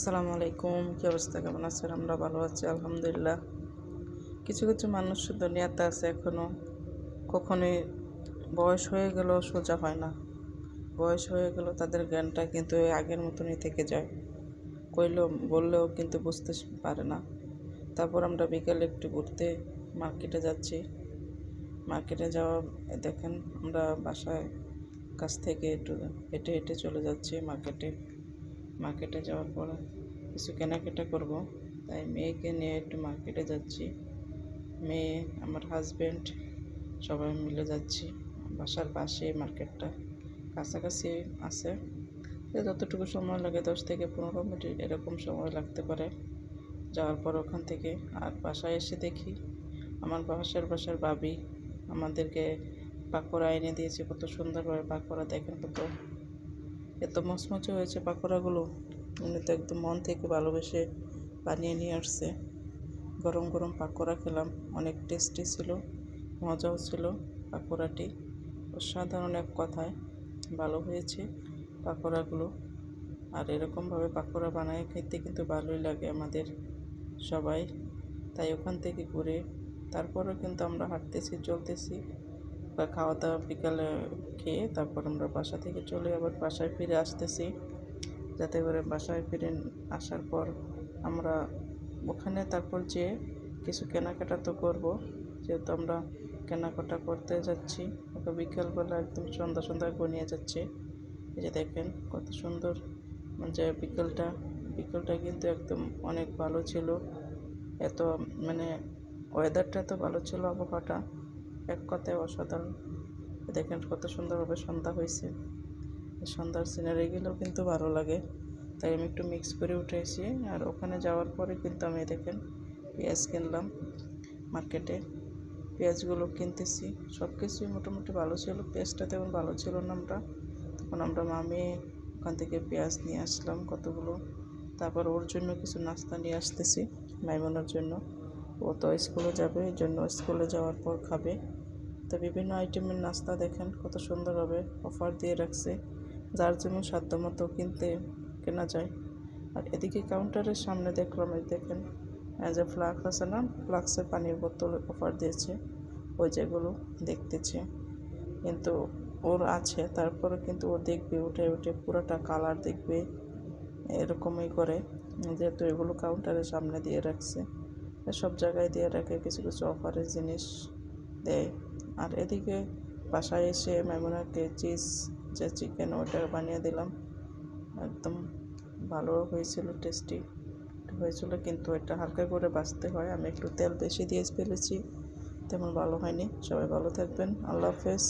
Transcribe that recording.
আসসালামু আলাইকুম, কী অবস্থা? কেমন আছেন? আমরা ভালো আছি, আলহামদুলিল্লাহ। কিছু কিছু মানুষ দুনিয়াতে আছে এখনও কখনোই বয়স হয়ে গেলেও সোজা হয় না। বয়স হয়ে গেলেও তাদের জ্ঞানটা কিন্তু আগের মতনই থেকে যায়। কইলেও, বললেও কিন্তু বুঝতে পারে না। তারপর আমরা বিকেলে একটু ঘুরতে মার্কেটে যাচ্ছি। মার্কেটে যাওয়া, দেখেন, আমরা বাসায় কাছ থেকে একটু হেঁটে হেঁটে চলে যাচ্ছি মার্কেটে। মার্কেটে যাওয়ার পর কিছু কেনাকাটা করব। তাই মেয়েকে নিয়ে একটু মার্কেটে যাচ্ছি। মেয়ে, আমার হাজব্যান্ড সবাই মিলে যাচ্ছি। বাসার পাশে মার্কেটটা কাছাকাছি আছে। যতটুকু সময় লাগে দশ থেকে পনেরো মিনিট এরকম সময় লাগতে পারে। যাওয়ার পর ওখান থেকে আর বাসায় এসে দেখি আমার বাসার বাসার বাবি আমাদেরকে পাকোড়া এনে দিয়েছে। কত সুন্দরভাবে পাকোড়া, দেখেন কত এত মচমচে হয়েছে পাকোড়াগুলো। উনি তো একদম মন থেকে ভালোবেসে বানিয়ে নিয়ে আসছে। গরম গরম পাকোড়া খেলাম, অনেক টেস্টি ছিল, মজাও ছিল পাকোড়াটি। অসাধারণ এক কথায় ভালো হয়েছে পাকোড়াগুলো। আর এরকমভাবে পাকোড়া বানায় খেতে কিন্তু ভালোই লাগে আমাদের সবাই। তাই ওখান থেকে ঘুরে, তারপরেও কিন্তু আমরা হাঁটতেছি, চলতেছি। বা খাওয়া দাওয়া বিকালে খেয়ে তারপর আমরা বাসা থেকে চলে আবার বাসায় ফিরে আসতেছি। যাতে করে বাসায় ফিরে আসার পর আমরা ওখানে তারপর যে কিছু কেনাকাটা তো করব, যেহেতু আমরা কেনাকাটা করতে যাচ্ছি। ওকে বিকালবেলা একদম সন্ধ্যা সন্ধ্যা গনিয়ে যাচ্ছে। এই যে দেখেন কত সুন্দর যে বিকেলটা বিকেলটা কিন্তু একদম অনেক ভালো ছিল। এত মানে ওয়েদারটা এত ভালো ছিল, আবহাওয়াটা। এক কথায় অসাধারণ। দেখেন কত সুন্দরভাবে সন্ধ্যা হয়েছে। সন্ধ্যার সিনারিগুলোও কিন্তু ভালো লাগে। তাই আমি একটু মিক্স করে উঠেছি আর ওখানে যাওয়ার পরে কিন্তু আমি দেখেন পেঁয়াজ কিনলাম মার্কেটে পেঁয়াজগুলো কিনতেছি। সব কিছুই মোটামুটি ভালো ছিল। পেঁয়াজটা তেমন ভালো ছিল না আমরা। তখন আমরা মামি ওখান থেকে পেঁয়াজ নিয়ে আসলাম কতগুলো। তারপর ওর জন্য কিছু নাস্তা নিয়ে আসতেছি মাইমনের জন্য। ও তো স্কুলে যাবে, এই জন্য স্কুলে যাওয়ার পর খাবে। তো বিভিন্ন আইটেমের নাস্তা দেখেন, কত সুন্দরভাবে অফার দিয়ে রাখছে। যার যেমন সাধ্য মতো কিনতে কেনা যায়। আর এদিকে কাউন্টারের সামনে দেখলাম, এই দেখেন যে ফ্লাক্স আছে না, ফ্লাক্সের পানির বোতল অফার দিয়েছে, ওই যেগুলো দেখতেছে। কিন্তু ওর আছে, তারপরে কিন্তু ও দেখবে, উঠে উঠে পুরোটা কালার দেখবে, এরকমই করে। যেহেতু এগুলো কাউন্টারের সামনে দিয়ে রাখছে, সব জায়গায় দিয়ে রাখে, কিছু কিছু অফারের জিনিস দেয়। আর এদিকে বাসায় এসে মেমোনাকে চিজ যে চিকেন ওটা বানিয়ে দিলাম। একদম ভালো হয়েছিল টেস্টি হয়েছিল, কিন্তু এটা হালকা করে বাঁচতে হয়। আমি একটু তেল বেশি দিয়ে ফেলেছি, তেমন ভালো হয়নি। সবাই ভালো থাকবেন। আল্লাহ হাফেজ।